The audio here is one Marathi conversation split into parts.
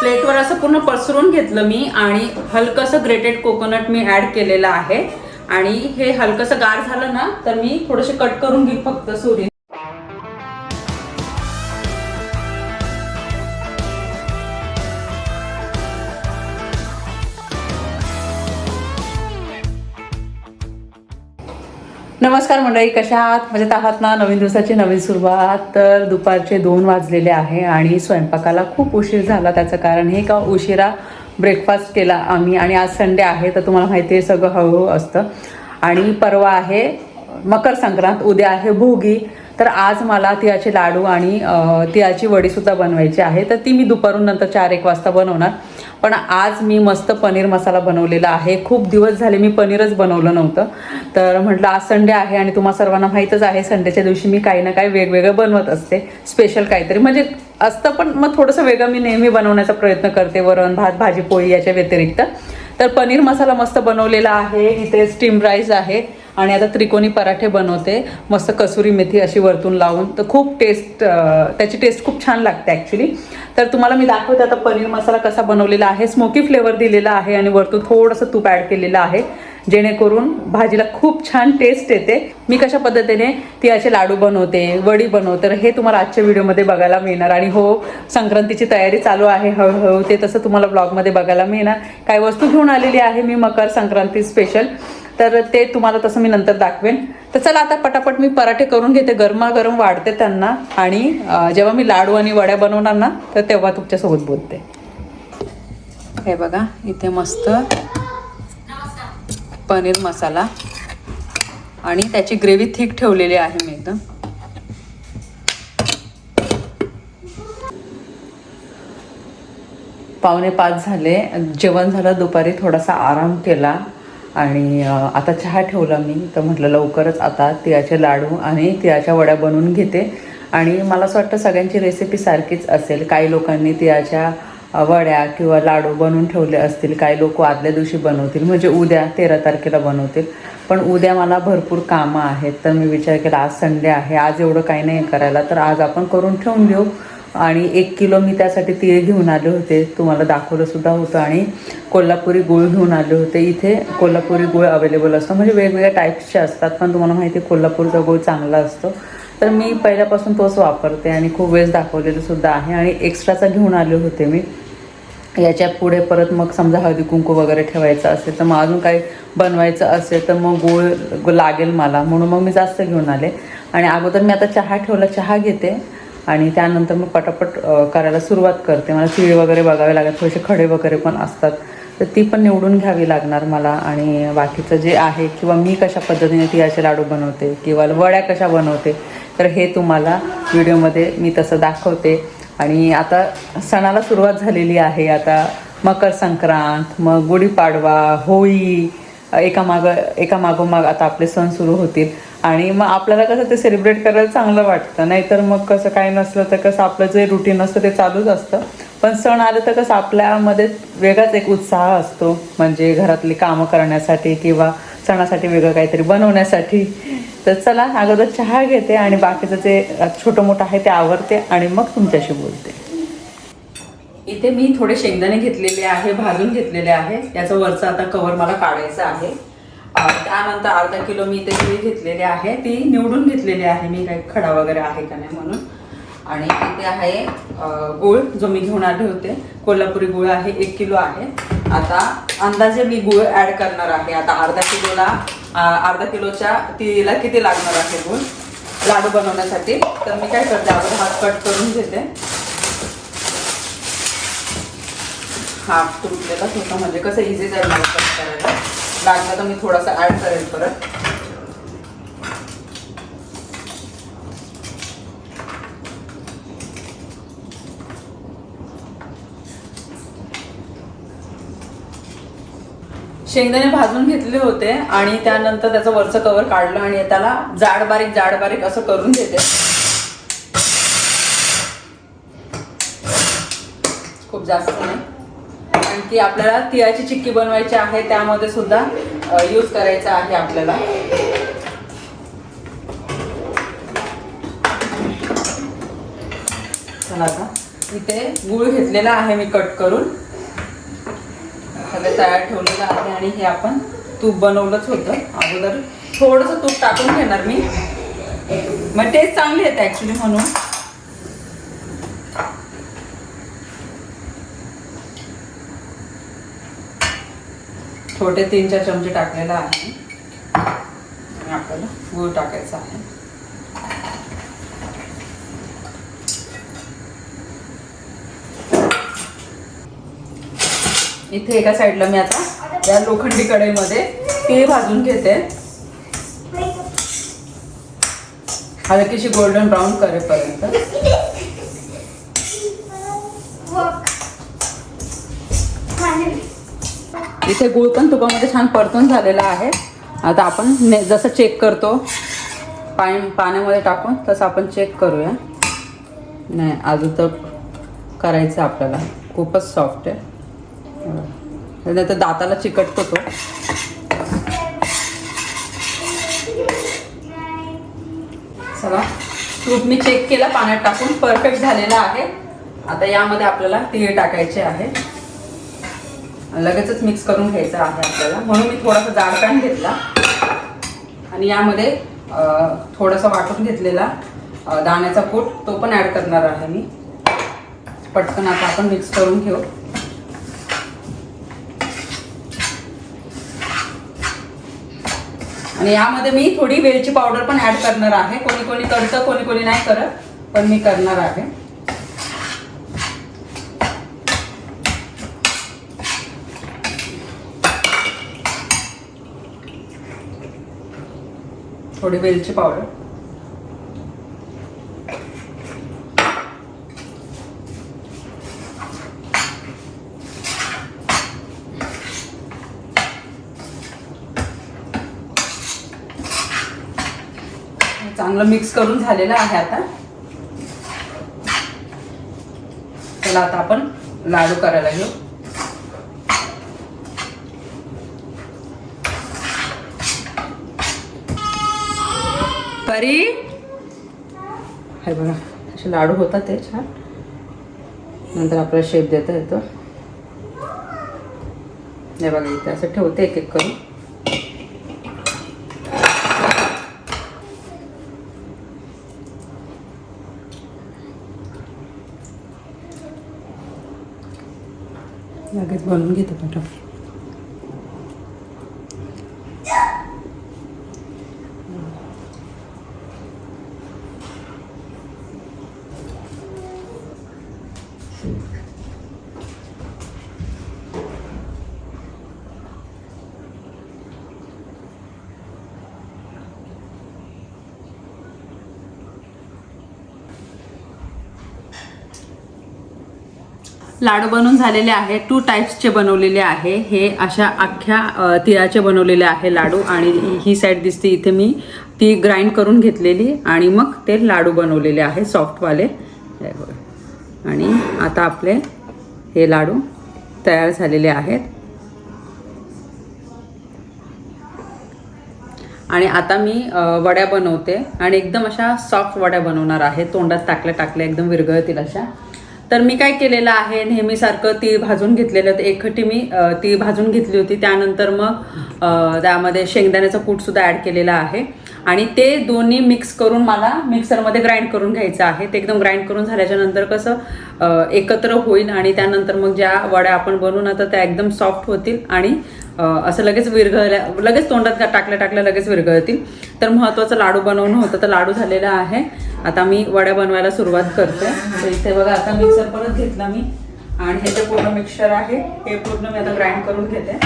प्लेटवर असं पूर्ण पसरून घेतलं मी आणि हलकंसं ग्रेटेड कोकोनट मी ऍड केलेलं आहे. आणि हे हलकंसं गार झालं ना तर मी थोडंसं कट करून घेईन फक्त सुरी नमस्कार मंडळी कशा आहात? मजेत आहात ना? नवीन दिवसाची नवीन सुरुवात. तर दुपारचे दोन वाजलेले आहे आणि स्वयंपाकाला खूप उशीर झाला. त्याचं कारण हे का उशिरा ब्रेकफास्ट केला आम्ही आणि आज संडे आहे तर तुम्हाला माहिती आहे सगळं हळूहळू असतं. आणि परवा आहे मकर संक्रांत उद्या आहे भोगी. तर आज मला तिळाचे लाडू आणि तिळाची वडीसुद्धा बनवायची आहे. तर ती मी दुपारून नंतर चार एक वाजता बनवणार. पण आज मी मस्त पनीर मसाला बनवलेला आहे. खूप दिवस झाले मी पनीरच बनवलं नव्हतं. तर म्हटलं आज संडे आहे आणि तुम्हा सर्वांना माहीतच आहे संडेच्या दिवशी मी काही ना काही वेगवेगळं बनवत असते. स्पेशल काहीतरी. म्हणजे असतं पण मग थोडंसं वेगळं मी नेहमी बनवण्याचा प्रयत्न करते. वरण भात भाजी पोळी याच्या व्यतिरिक्त. तर पनीर मसाला मस्त बनवलेला आहे. इथे स्टीम राईस आहे. आणि आता त्रिकोणी पराठे बनवते. मस्त कसुरी मेथी अशी वरतून लावून. तर खूप टेस्ट त्याची टेस्ट खूप छान लागते ॲक्च्युली तर तुम्हाला मी दाखवते आता पनीर मसाला कसा बनवलेला आहे. स्मोकी फ्लेवर दिलेला आहे आणि वरतून थोडंसं तूप ॲड केलेलं आहे. जेणेकरून भाजीला खूप छान टेस्ट येते. मी कशा पद्धतीने ती असे लाडू बनवते वडी बनवते तर हे तुम्हाला आजच्या व्हिडिओमध्ये बघायला मिळणार. आणि हो संक्रांतीची तयारी चालू आहे हळूहळू. ते तसं तुम्हाला ब्लॉगमध्ये बघायला मिळणार. काही वस्तू घेऊन आलेली आहे मी मकर संक्रांती स्पेशल तर ते तुम्हाला तसं मी नंतर दाखवेन. तर चला आता पटापट मी पराठे करून घेते. गरमागरम वाढते त्यांना. आणि जेव्हा मी लाडू आणि वड्या बनवणार ना तर तेव्हा तुमच्यासोबत बोलते. हे बघा इथे मस्त पनीर मसाला. आणि त्याची ग्रेव्ही थिक ठेवलेली आहे मी एकदम. पावणे पाच झाले. जेवण झालं दुपारी थोडासा आराम केला. आणि आता चहा ठेवला मी. तर म्हटलं लवकरच आता तिळाचे लाडू आणि तिळाच्या वड्या बनवून घेते. आणि मला असं वाटतं सगळ्यांची रेसिपी सारखीच असेल. काही लोकांनी तिळाच्या वड्या किंवा लाडू बनवून ठेवले असतील. काही लोक आदल्या दिवशी बनवतील. म्हणजे उद्या तेरा तारखेला बनवतील. पण उद्या मला भरपूर कामं आहेत. तर मी विचार केला आज संडे आहे. आज एवढं काही नाही करायला. तर आज आपण करून ठेवून घेऊ आणि एक किलो मी त्यासाठी तीळ घेऊन आले होते. तुम्हाला दाखवलंसुद्धा होतं. आणि कोल्हापुरी गुळ घेऊन आले होते. इथे कोल्हापुरी गुळ अवेलेबल असतो. म्हणजे वेगवेगळ्या टाईप्सचे असतात पण तुम्हाला माहिती आहे कोल्हापूरचा गुळ चांगला असतो. तर मी पहिल्यापासून तोच वापरते आणि खूप वेळेस दाखवलेलंसुद्धा आहे. आणि एक्स्ट्राचा घेऊन आले होते मी. याच्यापुढे परत मग समजा हळदी कुंकू वगैरे ठेवायचं असेल तर मग अजून काही बनवायचं असेल तर मग गुळ लागेल मला. म्हणून मग मी जास्त घेऊन आले. आणि अगोदर मी आता चहा ठेवला. चहा घेते. आणि त्यानंतर मग पटापट करायला सुरुवात करते. मला तिळ वगैरे बघावे लागतात थोडेसे खडे वगैरे पण असतात. तर ती पण निवडून घ्यावी लागणार मला. आणि बाकीचं जे आहे किंवा मी कशा पद्धतीने तिळाचे लाडू बनवते किंवा वड्या कशा बनवते तर हे तुम्हाला व्हिडिओमध्ये मी तसं दाखवते. आणि आता सणाला सुरुवात झालेली आहे. आता मकर संक्रांत मग गुढीपाडवा होळी एका माग एका मागोमाग आता आपले सण सुरू होतील. आणि मग आपल्याला कसं ते सेलिब्रेट करायला चांगलं वाटतं. नाहीतर मग कसं काही नसलं तर कसं आपलं जे रुटीन असतं ते चालूच असतं. पण सण आलं तर कसं आपल्यामध्ये वेगळाच एक उत्साह असतो. म्हणजे घरातली कामं करण्यासाठी किंवा सणासाठी वेगळं काहीतरी बनवण्यासाठी. तर चला अगोदर चहा घेते आणि बाकीचं जे छोटं मोठं आहे ते आवरते आणि मग तुमच्याशी बोलते. इथे मी थोडे शेंगदाणे घेतलेले आहे भाजून घेतलेले आहे. याचं वरचं आता कवर मला काढायचं आहे. त्यानंतर अर्धा किलो मी इथे तीळ घेतलेले आहे ती निवडून घेतलेली आहे. मी काही खडा वगैरे आहे का नाही म्हणून. आणि इथे आहे गुळ गूळ जो मी घेऊन आले होते. कोल्हापुरी गुळ आहे एक किलो आहे. आता अंदाजे मी गुळ ऍड करणार आहे. आता अर्धा किलोला अर्धा किलोच्या तिळीला किती लागणार आहे गुळ? लाडू बनवण्यासाठी. तर मी काय करते अगोदर हात कट करून घेते. हात तुटलेलाच होता म्हणजे कसं इझी जाईल कट करायला. लागलं तर मी थोडासा ऍड करेल परत. शेंगदाणे भाजून घेतले होते आणि त्यानंतर त्याचं वरचं कवर काढलं आणि त्याला जाड बारीक जाड बारीक असं करून घेते. खूप जास्त नाही. आणखी आपल्याला तिळाची चिक्की बनवायची आहे त्यामध्ये सुद्धा यूज करायचा आहे आपल्याला. चला आता इथे गुळ घेतलेला आहे मी कट करून. सगळं तयार ठेवलेलं आहे आणि हे आपण तूप बनवलंच होतं. अगोदर थोडंसं तूप टाकून घेणार मी. मग टेस्ट चांगली येते ॲक्च्युली म्हणून. छोटे तीन चार चमचे टाकलेला आहे. आणि आपल्याला गूळ टाकायचा आहे. इथे एका साईडला मी आता या लोखंडी कढईमध्ये तीळ भाजून घेते. हलकीशी गोल्डन ब्राऊन करेपर्यंत. इथे गुळ पण तुपामध्ये छान परतून झालेला आहे. आता आपण ने जसं चेक करतो पाणी पाण्यामध्ये टाकून तसं आपण चेक करूया. नाही अजून तर करायचं आपल्याला. खूपच सॉफ्ट आहे. नाही तर दाताला चिकटतो तो. चला तूप मी चेक केला पाण्यात टाकून परफेक्ट झालेला आहे. आता यामध्ये आपल्याला तीळ टाकायचे आहे. लगेचच मिक्स करून घ्यायचं आहे आपल्याला. म्हणून मी थोडासा जाड पॅन घेतला. आणि यामध्ये थोडासा वाटून घेतलेला दाण्याचा कूट तो पण ॲड करणार आहे मी. पटकन आता आपण मिक्स करून घेऊ. आणि यामध्ये मी थोडी वेलची पावडर पण ॲड करणार आहे. कोणी कोणी करतं कोणी कोणी नाही करत पण मी करणार आहे. थोडी वेलची पावडर. चांगलं मिक्स करून झालेलं आहे आता. त्याला आता आपण लाडू करायला घेऊ. परी हे बघा असे लाडू होतात ते छान. नंतर आपल्याला शेप देता येतो. हे बघा इथे असं ठेवते एक एक करून. लगेच बनवून घेतो पटापट. लाडू बनवून झालेले आहे टू टाईप्सचे बनवलेले आहे. हे अशा अख्ख्या तिळाचे बनवलेले आहे लाडू आणि ही साईड दिसते इथे मी. ती ग्राइंड करून घेतलेली आणि मग ते लाडू बनवलेले आहे सॉफ्टवाले आणि आता आपले हे लाडू तयार झालेले आहेत. आणि आता मी वड्या बनवते आणि एकदम अशा सॉफ्ट वड्या बनवणार आहे. तोंडात टाकल्या टाकल्या एकदम विरघळतील अशा. तर मी काय केलेलं आहे नेहमीसारखं ती भाजून घेतलेलं होतं. एकखटी मी ती भाजून घेतली होती. त्यानंतर मग त्यामध्ये शेंगदाण्याचं कूटसुद्धा ॲड केलेला आहे. आणि ते दोन्ही मिक्स करून मला मिक्सरमध्ये ग्राइंड करून घ्यायचं आहे. ते एकदम ग्राइंड करून झाल्याच्यानंतर कसं एकत्र होईल आणि त्यानंतर मग ज्या वड्या आपण बनवू ना तर त्या एकदम सॉफ्ट होतील आणि असं लगेच विरघळल्या लगेच तोंडात टाकल्या टाकल्या लगेच विरघळतील. तर महत्त्वाचं लाडू बनवणं होतं. तर लाडू झालेला आहे. आता मी वड्या बनवायला सुरुवात करते. तर इथे बघा आता मिक्सर परत घेतला मी. आणि हे जे पूर्ण मिक्सर आहे हे पूर्ण मी आता ग्राइंड करून घेते.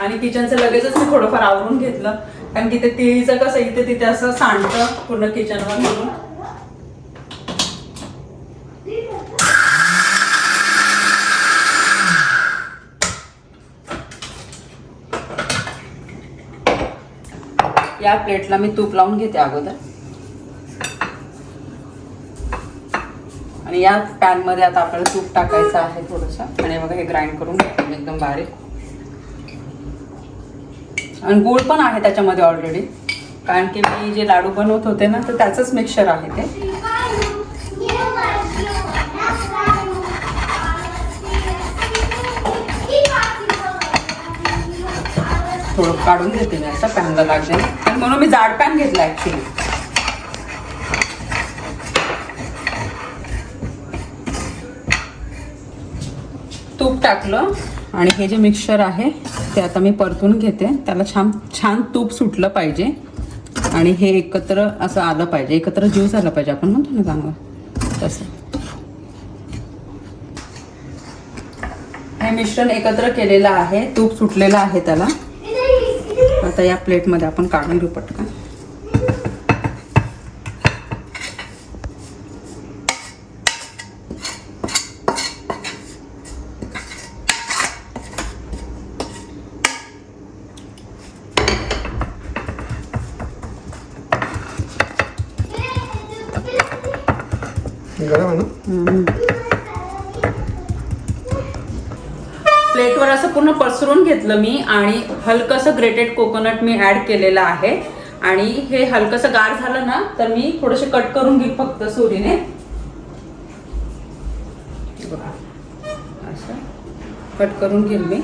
आणि किचनचं लगेचच मी थोडंफार आवरून घेतलं. कारण की ते तिळीचं कसं इथे तिथे असं सांडतं पूर्ण किचनवर म्हणून. या प्लेटला मी तूप लावून घेते अगोदर. आणि या पॅनमध्ये आता आपल्याला तूप टाकायचं आहे थोडंसं. आणि बघा हे ग्राइंड करून एकदम बारीक. आणि गूळ पण आहे त्याच्यामध्ये ऑलरेडी कारण की मी जे लाडू बनवत होते ना तर त्याचंच मिक्सर आहे ते. थोडं काढून घेते मी असं पॅनला लागते आणि म्हणून मी जाड पॅन घेतला ॲक्च्युली तूप टाकलं आणि हे जे मिक्सचर आहे ते आता मी परतून घेते. त्याला छान छान तूप सुटलं पाहिजे. आणि हे एकत्र असं आलं पाहिजे. एकत्र ज्यूस आला पाहिजे. आपण म्हणतो ना चांगलं. तसं. हे मिश्रण एकत्र केलेलं आहे. तूप सुटलेलं आहे त्याला. आता या प्लेटमध्ये आपण काढून घेऊ पटकन. घेतलं मी आणि हलकंसं ग्रेटेड कोकोनट मी ऍड केलेलं आहे. आणि हे हलकंसं गार झालं ना तर मी थोडंसं कट करून घेईन फक्त सुरीने. असं. कट करून घेईन मी.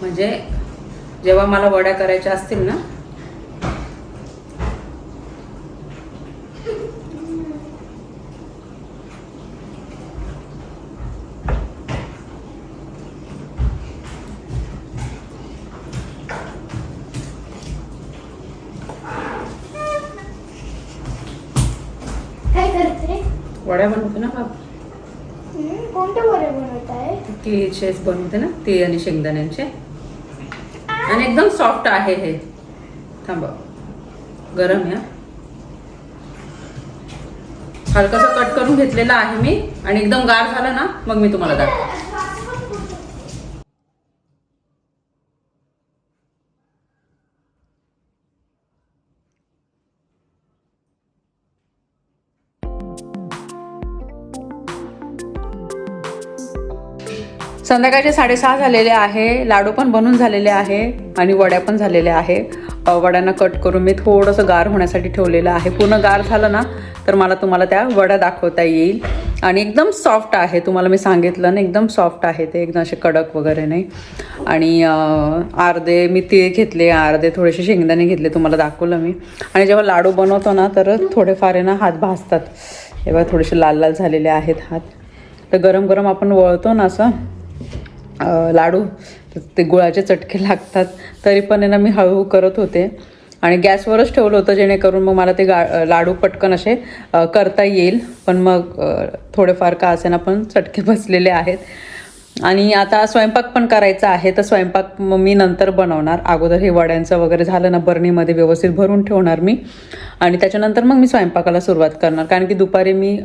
म्हणजे जेव्हा मला वड्या करायच्या असतील ना काय करते वड्या बनवते ना बाप हम्म, कोणते वडे बनवत आहे तिळचेच बनवते ना ते आणि शेंगदाण्यांचे. आणि एकदम सॉफ्ट आहे हे. थांबा. गरम आहे हलकस कट करून घेतलेलं आहे मी. आणि एकदम गार झालं ना मग मी तुम्हाला दाखवते. संध्याकाळचे साडेसहा झालेले आहे लाडू पण बनून झालेले आहे आणि वड्या पण झालेल्या आहे. वड्यांना कट करून मी थोडंसं गार होण्यासाठी ठेवलेलं आहे. पूर्ण गार झालं ना तर मला तुम्हाला त्या वड्या दाखवता येईल. आणि एकदम सॉफ्ट आहे तुम्हाला मी सांगितलं ना एकदम सॉफ्ट आहे ते एकदम असे कडक वगैरे नाही. आणि अर्धे मी तीळ घेतले अर्धे थोडेसे शेंगदाणे घेतले तुम्हाला दाखवलं मी. आणि जेव्हा लाडू बनवतो ना तर थोडेफार ना हात भासतात. तेव्हा थोडेसे लाल लाल झालेले आहेत हात. तर गरम गरम आपण वळतो ना असं लाडू ते गुळाचे चटके लागतात. तरी पण यांना ना मी हळूहळू करत होते. आणि गॅसवरच ठेवलं होतं जेणेकरून मग मला ते गा लाडू पटकन असे करता येईल. पण मग थोडेफार का असेना पण चटके बसलेले आहेत. आणि आता स्वयंपाक पण करायचा आहे तर स्वयंपाक मग मी नंतर बनवणार. अगोदर हे वड्यांचं वगैरे झालं ना बरणीमध्ये व्यवस्थित भरून ठेवणार मी. आणि त्याच्यानंतर मग मी स्वयंपाकाला सुरुवात करणार. कारण की दुपारी मी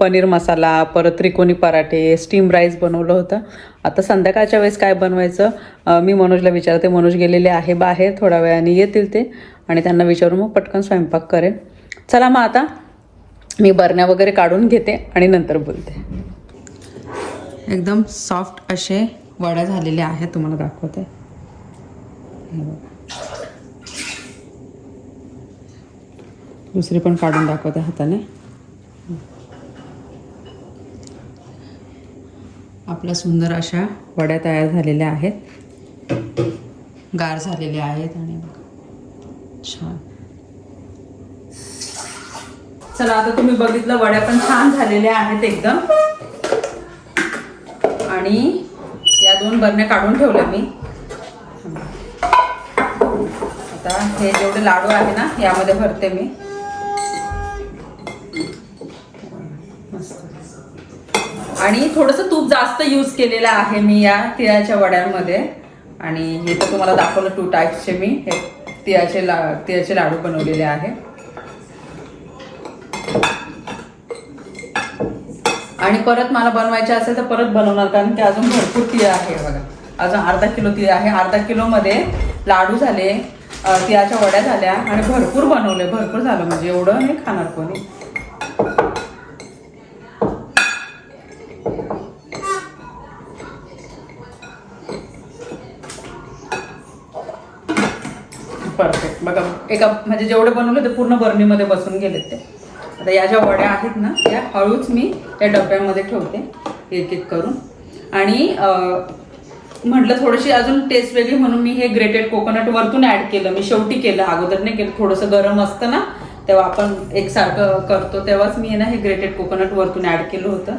पनीर मसाला परत त्रिकोणी पराठे स्टीम राईस बनवलं होतं. आता संध्याकाळच्या वेळेस काय बनवायचं? मी मनोजला विचारते. मनोज गेलेले आहे बाहेर थोड्या वेळाने येतील ते. आणि त्यांना विचारून मग पटकन स्वयंपाक करेन. चला मग आता मी बरण्या वगैरे काढून घेते आणि नंतर बोलते. एकदम सॉफ्ट असे वड्या झालेल्या आहेत तुम्हाला दाखवते. हे बघा. दुसरी पण काढून दाखवते हाताने. आपल्या सुंदर अशा वड्या तयार झालेल्या आहेत. गार झालेल्या आहेत आणि छान. चला आता तुम्ही बघितलं वड्या पण छान झालेल्या आहेत एकदम. आणि या दोन बरण्या काढून ठेवल्या मी. आता हे जेवढे लाडू आहे ना यामध्ये भरते मी. आणि थोडंसं तूप जास्त यूज केलेलं आहे मी या तिळाच्या वड्यांमध्ये. आणि हे तर तुम्हाला दाखवलं टू टाईप्सचे मी. हे तिळाचे ला तिळाचे लाडू बनवलेले आहे. आणि परत मला बनवायचे असेल तर परत बनवणार कारण की अजून भरपूर तिळ आहे बघा. अजून अर्धा किलो तिळ आहे. अर्धा किलोमध्ये लाडू झाले तिळाच्या वड्या झाल्या आणि भरपूर बनवले. भरपूर झालं म्हणजे एवढं नाही खाणार कोणी. परफेक्ट बघा एका म्हणजे जेवढे बनवले ते पूर्ण बरणीमध्ये बसून गेलेत ते. आता या ज्या वड्या आहेत ना त्या हळूच मी त्या डब्यामध्ये ठेवते एक एक करून. आणि म्हटलं थोडीशी अजून टेस्ट वेगळी म्हणून मी हे ग्रेटेड कोकोनट वरतून ऍड केलं. मी शेवटी केलं अगोदर नाही केलं. थोडंसं गरम असतं ना तेव्हा आपण एकसारखं करतो तेव्हाच मी ना हे ग्रेटेड कोकोनट वरतून ऍड केलं होतं.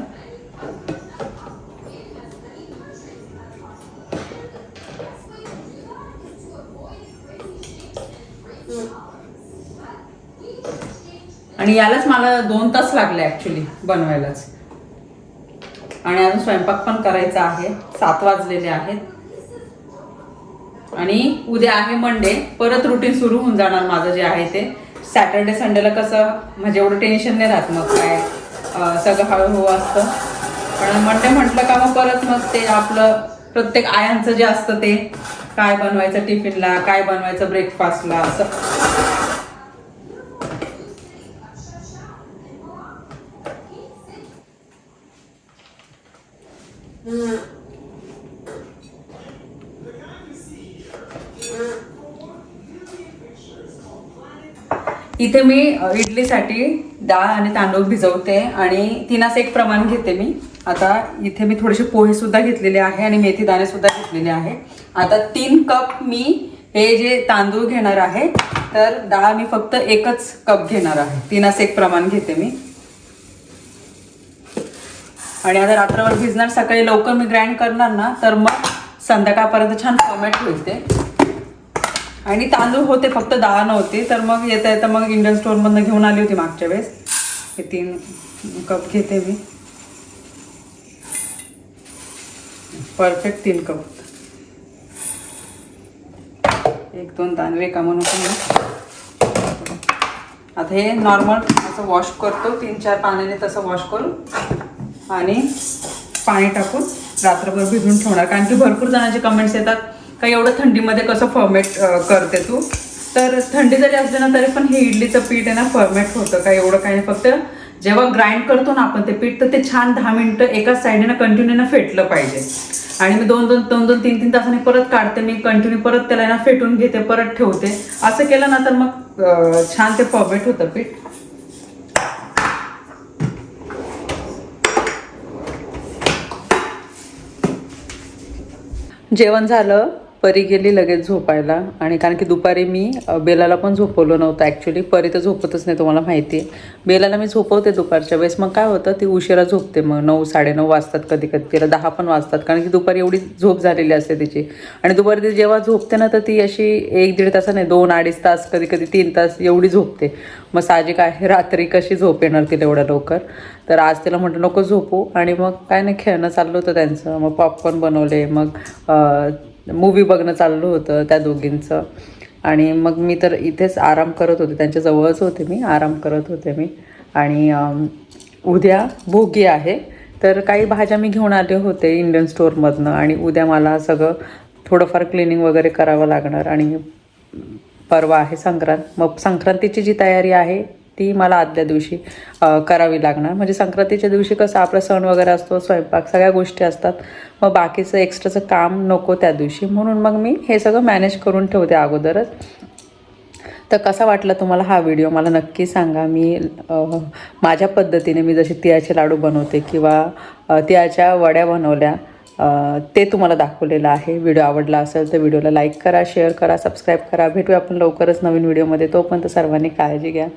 आणि यालाच मला दोन तास लागले ॲक्च्युली बनवायलाच. आणि अजून स्वयंपाक पण करायचा आहे. सात वाजलेले आहेत. आणि उद्या आहे मंडे परत रुटीन सुरू होऊन जाणार माझं जे आहे ते. सॅटर्डे संडेला कसं म्हणजे एवढं टेन्शन नाही राहत मग काय सगळं हळूहळू असतं. पण मंडे म्हटलं का मग परत मग ते आपलं प्रत्येक आयांचं जे असतं ते काय बनवायचं टिफिनला काय बनवायचं ब्रेकफास्टला असं. इथे मी इडलीसाठी डाळ आणि तांदूळ भिजवते आणि तिनास एक प्रमाण घेते मी. आता इथे मी थोडेसे पोहे सुद्धा घेतलेले आहे आणि मेथी दाणे सुद्धा घेतलेले आहे. आता तीन कप मी हे जे तांदूळ घेणार आहे तर डाळ मी फक्त एकच कप घेणार आहे. तिनास एक प्रमाण घेते मी. आणि आता रात्रभर भिजणार सकाळी लवकर मी ग्राइंड करणार ना तर मग संध्याकाळपर्यंत छान फॉर्मॅट होईल ते. आणि तांदूळ होते फक्त डाळ नव्हती तर मग येता येता मग इंडियन स्टोअरमधनं घेऊन आली होती मागच्या वेळेस. हे तीन कप घेते मी. परफेक्ट तीन कप एक दोन तांदूळ एका म्हणून आता हे नॉर्मल असं वॉश करतो तीन चार पाण्याने तसं वॉश करून. आणि पाणी टाकून रात्रभर भिजून ठेवणार. कारण की भरपूर जणांचे कमेंट्स येतात का एवढं थंडीमध्ये कसं फॉर्मेट करते तू? तर थंडी जरी असली ना तरी पण हे इडलीचं पीठ आहे ना फॉर्मेट होतं. का एवढं काही नाही. फक्त जेव्हा ग्राइंड करतो ना आपण ते पीठ तर ते छान दहा मिनटं एकाच साईडने कंटिन्यू ना फेटलं पाहिजे. आणि मी दोन दोन दोन दोन तीन तीन तासांनी परत काढते. मी कंटिन्यू परत त्याला ना फेटून घेते परत ठेवते. असं केलं ना तर मग छान ते फॉर्मेट होतं पीठ. जेवण झालं. परी गेली लगेच झोपायला. आणि कारण की दुपारी मी बेलाला पण झोपवलं नव्हतं ॲक्च्युली परी तर झोपतच नाही तुम्हाला माहिती आहे. बेलाला मी झोपवते दुपारच्या वेळेस. मग काय होतं ती उशिरा झोपते मग. नऊ साडेनऊ वाजतात कधी कधी. तिला दहा पण वाजतात. कारण की दुपारी एवढी झोप झालेली असते तिची. आणि दुपारी ती जेव्हा झोपते ना तर ती अशी एक दीड तास नाही दोन अडीच तास कधी कधी तीन तास एवढी झोपते. मग साहजिक आहे रात्री कशी झोप येणार तिला एवढ्या लवकर? तर आज तिला म्हटलं नको झोपू. आणि मग काय नाही खेळणं चाललं होतं त्यांचं. मग पॉपकॉर्न बनवले मग मूवी बघणं चाललं होतं त्या दोघींचं. आणि मग मी तर इथेच आराम करत होते. त्यांच्या जवळच होते मी. आराम करत होते मी. आणि उद्या भोगी आहे. तर काही भाज्या मी घेऊन आले होते इंडियन स्टोअरमधनं आणि उद्या मला सगळं थोडंफार क्लिनिंग वगैरे करावं लागणार. आणि परवा आहे संक्रांत. मग संक्रांतीची जी तयारी आहे ती मला आदल्या दिवशी करावी लागणार. म्हणजे संक्रांतीच्या दिवशी कसं आपला सण वगैरे असतो स्वयंपाक सगळ्या गोष्टी असतात. मग बाकीचं एक्स्ट्राचं काम नको त्या दिवशी. म्हणून मग मी हे सगळं मॅनेज करून ठेवते अगोदरच. तर कसा वाटला तुम्हाला हा व्हिडिओ मला नक्की सांगा. मी माझ्या पद्धतीने मी जसे तिळाचे लाडू बनवते किंवा तिळाच्या वड्या बनवल्या ते तुम्हाला दाखवलेलं आहे. व्हिडिओ आवडला असेल तर व्हिडिओला लाईक करा शेअर करा सबस्क्राईब करा. भेटूया आपण लवकरच नवीन व्हिडिओमध्ये तोपर्यंत सर्वांनी काळजी घ्या.